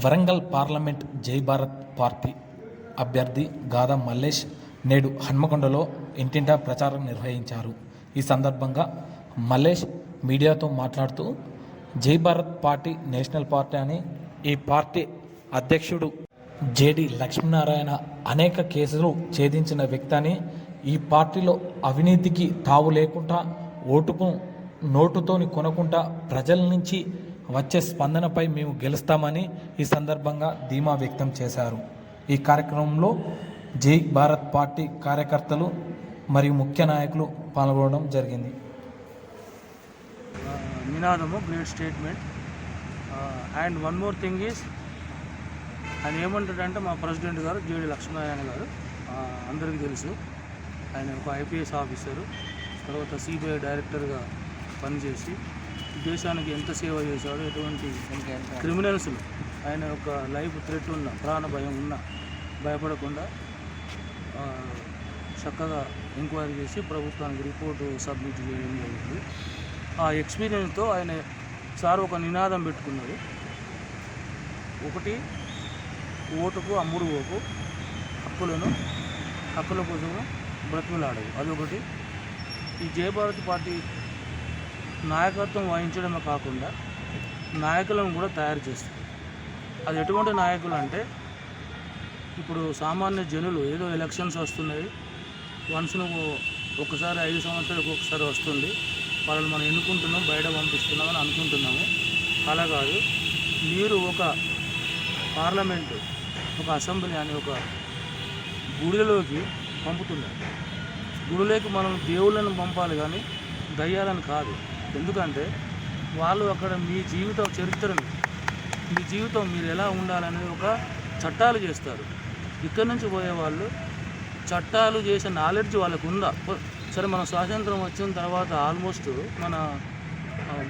Warangal parliament జై Bharat party అభ్యర్థి గాదా మల్లేష్ నేడు హన్మకొండలో ఇంటింటా ప్రచారం నిర్వహించారు. ఈ సందర్భంగా మల్లేష్ మీడియాతో మాట్లాడుతూ జై భారత్ పార్టీ నేషనల్ పార్టీ అని ఈ పార్టీ అధ్యక్షుడు జేడి లక్ష్మీనారాయణ అనేక కేసులు ఛేదించిన వ్యక్తి అని ఈ పార్టీలో అవినీతికి తావు లేకుండా ఓటుకు నోటుతోని కొనకుండా ప్రజల నుంచి వచ్చే స్పందనపై మేము గెలుస్తామని ఈ సందర్భంగా ధీమా వ్యక్తం చేశారు. ఈ కార్యక్రమంలో జై భారత్ పార్టీ కార్యకర్తలు మరియు ముఖ్య నాయకులు పాల్గొనడం జరిగింది. నినాదము great statement. And one more thing is ఆయన ఏమంటాడంటే మా ప్రెసిడెంట్ గారు జేడి లక్ష్మీనారాయణ గారు. అందరికీ తెలుసు. ఆయన ఒక ఐపీఎస్ ఆఫీసరు. తర్వాత సిబిఐ డైరెక్టర్గా పనిచేసి దేశానికి ఎంత సేవ చేశాడో ఎటువంటి క్రిమినల్స్ ఆయన యొక్క లైఫ్ థ్రెట్ ఉన్న ప్రాణ భయం ఉన్న భయపడకుండా చక్కగా ఎంక్వైరీ చేసి ప్రభుత్వానికి రిపోర్టు సబ్మిట్ చేయడం జరిగింది. ఆ ఎక్స్పీరియన్స్తో ఆయన సార్ ఒక నినాదం పెట్టుకున్నాడు ఒకటి ఓటుకు అమ్ముడు ఓకు హక్కులను హక్కుల కోసం బ్రతిమలాడవు అదొకటి. ఈ జయభారతి పార్టీ నాయకత్వం వహించడమే కాకుండా నాయకులను కూడా తయారు చేస్తారు. అది ఎటువంటి నాయకులు అంటే ఇప్పుడు సామాన్య జనులు ఏదో ఎలక్షన్స్ వస్తున్నాయి. వన్స్ నువ్వు ఒకసారి ఐదు సంవత్సరాలకు ఒకసారి వస్తుంది. వాళ్ళని మనం ఎన్నుకుంటున్నాం బయట పంపిస్తున్నాం అని అనుకుంటున్నాము. అలా కాదు. మీరు ఒక పార్లమెంటు ఒక అసెంబ్లీ అని ఒక గుడిలోకి పంపుతున్నారు. గుడిలోకి మనం దేవుళ్ళను పంపాలి కానీ దయ్యాలను కాదు. ఎందుకంటే వాళ్ళు అక్కడ మీ జీవిత చరిత్రను మీ జీవితం మీరు ఎలా ఉండాలనేది ఒక చట్టాలు చేస్తారు. ఇక్కడ నుంచి పోయే వాళ్ళు చట్టాలు చేసే నాలెడ్జ్ వాళ్ళకు ఉందా సరే మన స్వాతంత్రం వచ్చిన తర్వాత ఆల్మోస్ట్ మన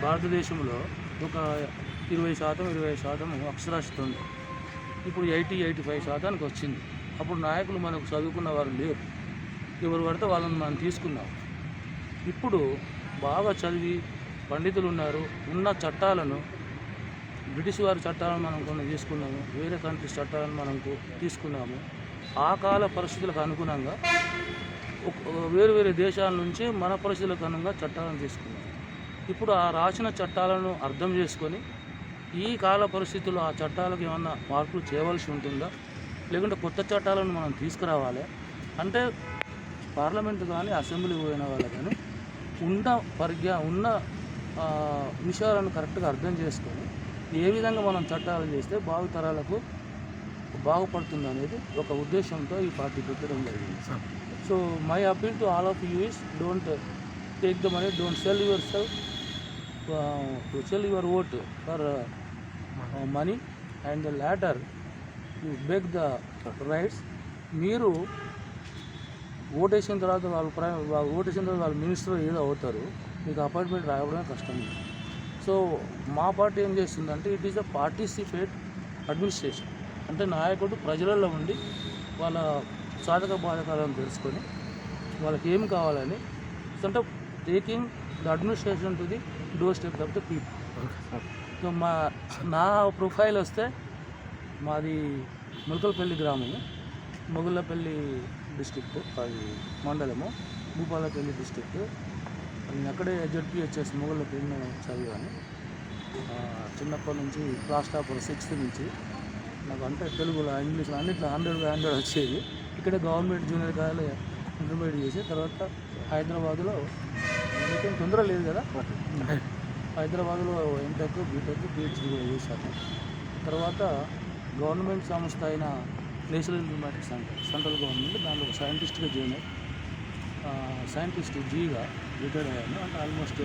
భారతదేశంలో ఒక ఇరవై శాతం ఇరవై శాతం అక్షరాస్యత ఉంది. ఇప్పుడు ఎయిటీ ఎయిటీ ఫైవ్ శాతానికి వచ్చింది. అప్పుడు నాయకులు మనకు చదువుకున్న వారు లేరు. ఎవరు పడితే వాళ్ళని మనం తీసుకున్నాం. ఇప్పుడు బాగా చదివి పండితులు ఉన్నారు ఉన్న చట్టాలను బ్రిటిష్ వారి చట్టాలను మనం కొన్ని తీసుకున్నాము వేరే కంట్రీస్ చట్టాలను మనం తీసుకున్నాము. ఆ కాల పరిస్థితులకు అనుగుణంగా వేరు వేరే దేశాల నుంచి మన పరిస్థితులకు అనుగుణంగా చట్టాలను తీసుకున్నాము. ఇప్పుడు ఆ రాసిన చట్టాలను అర్థం చేసుకొని ఈ కాల పరిస్థితుల్లో ఆ చట్టాలకు ఏమన్నా మార్పులు చేయవలసి ఉంటుందా? లేకుంటే కొత్త చట్టాలను మనం తీసుకురావాలి? అంటే పార్లమెంట్ కానీ అసెంబ్లీ పోయిన వాళ్ళు కానీ ఉన్న పరిజ్ఞా ఉన్న విషయాలను కరెక్ట్గా అర్థం చేసుకొని ఏ విధంగా మనం చట్టాలు చేస్తే భావితరాలకు బాగుపడుతుంది అనేది ఒక ఉద్దేశంతో ఈ పార్టీ పెట్టడం జరిగింది. So my appeal to all of you is don't take the money don't sell yourself to sell your vote for money and the latter you beg the rights. మీరు ఓటేసిన తర్వాత వాళ్ళు ప్రైమ్ వాళ్ళు ఓటేసిన తర్వాత వాళ్ళు మినిస్టర్ ఏదో అవుతారు. మీకు అపాయింట్మెంట్ రావడమే కష్టం. సో మా పార్టీ ఏం చేస్తుందంటే it is a participate administration. అంటే నాయకుడు ప్రజలలో ఉండి వాళ్ళ సాధక బాధకాలను తెలుసుకొని వాళ్ళకి ఏం కావాలని అంటే taking the administration to the doorstep of the people so మా నా ప్రొఫైల్ వస్తే మాది ములకలపల్లి గ్రామము. మొగుళ్ళపల్లి డిస్టిక్ట్ అది మండలము. భూపాలపల్లి డిస్టిక్ నేను అక్కడే జడ్పిహెచ్ఎస్ మొగుళ్ళపల్లి నేను చదివాను. చిన్నప్పటి నుంచి క్లాస్ టాపర్ సిక్స్త్ నుంచి. నాకు అంటే తెలుగులో ఇంగ్లీష్లో అన్నిట్లో హండ్రెడ్ హండ్రెడ్ వచ్చేది ఇక్కడే గవర్నమెంట్ జూనియర్ కాలేజ్ ఇంటర్మీడియట్ చేసి తర్వాత హైదరాబాద్లో ఇంకేం తొందర లేదు కదా. హైదరాబాద్లో ఎంటెక్ బీటెక్ పిహెచ్డీ కూడా చేశాను. తర్వాత గవర్నమెంట్ సంస్థ అయిన National Informatics Centre central government దాంట్లో ఒక సైంటిస్ట్గా జాయిన్ సైంటిస్ట్ జీగా రిటైర్ అయ్యాను. అంటే ఆల్మోస్ట్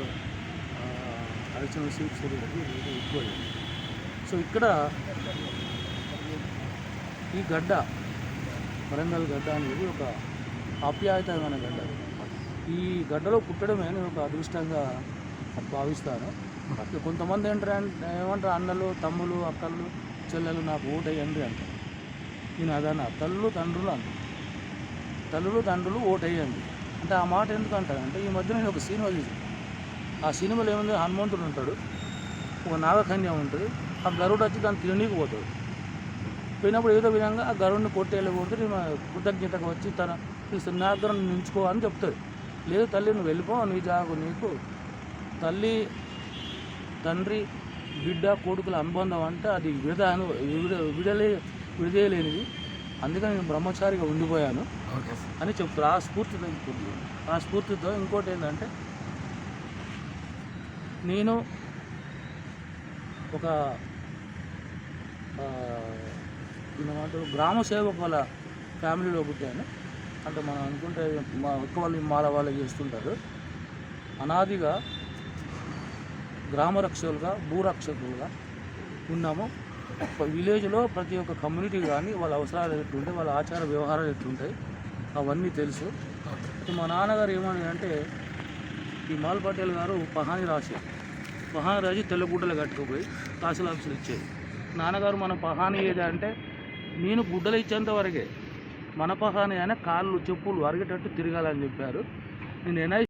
అడిషనల్ సీట్స్ ఎక్కువ సో ఇక్కడ ఈ గడ్డ వరంగల్ గడ్డ అనేది ఒక ఆప్యాయతమైన గడ్డ. ఈ గడ్డలో పుట్టడమే నేను ఒక అదృష్టంగా భావిస్తాను. ఇక కొంతమంది ఏంటంటే ఏమంటారు అన్నలు తమ్ములు అక్కలు చెల్లెలు నాకు ఓటు అంటారు నేను అదన్నా తల్లు తండ్రులు అంటారు తల్లులు తండ్రులు ఓటు అంటే ఆ మాట ఎందుకు అంటారంటే ఈ మధ్య నేను ఒక సినిమా చూసాను ఆ సినిమాలో ఏముంది? హనుమంతుడు ఉంటాడు. ఒక నాగకన్య ఉంటుంది. ఆ గరుడు వచ్చి దాన్ని తిననీకి పోతాడు. పోయినప్పుడు ఏదో విధంగా ఆ గరుడిని కొట్టి వెళ్ళకూడదు కృతజ్ఞతగా వచ్చి తన పిలుస్తుంది నా దగ్గర నించుకో అని చెప్తుంది లేదు తల్లి నువ్వు వెళ్ళిపో నీ జాగు నీకు. తల్లి తండ్రి బిడ్డ కొడుకుల అనుబంధం అంటే అది విడ విడ విడలే విడదేయలేనిది. అందుకని నేను బ్రహ్మచారిగా ఉండిపోయాను. అని చెప్తారు ఆ స్ఫూర్తితో ఇంకోటి ఆ స్ఫూర్తితో ఇంకోటి ఏంటంటే నేను ఒక గ్రామ సేవకుల ఫ్యామిలీలో పుట్టాను. అంటే మనం అనుకుంటే మా ఒక్క వాళ్ళు మాల వాళ్ళు చేస్తుంటారు. అనాదిగా గ్రామ రక్షకులుగా భూరక్షకులుగా ఉన్నాము. విలేజ్లో ప్రతి ఒక్క కమ్యూనిటీ కానీ వాళ్ళ అవసరాలు ఎట్లుంటాయి వాళ్ళ ఆచార వ్యవహారాలు ఎట్లుంటాయి అవన్నీ తెలుసు. మా నాన్నగారు ఏమని అంటే ఈ మాల్ పటేల్ గారు పహాని రాసి పహాని రాసి తెల్లగుడ్డలు కట్టుకుపోయి తహసీల్ ఆఫీసులు ఇచ్చేది. నాన్నగారు మన పహాని ఏది అంటే నేను గుడ్డలు ఇచ్చేంత వరకే మన పహాని అయినా కాళ్ళు చెప్పులు అరిగేటట్టు తిరగాలని చెప్పారు. నేను ఎన్ఐ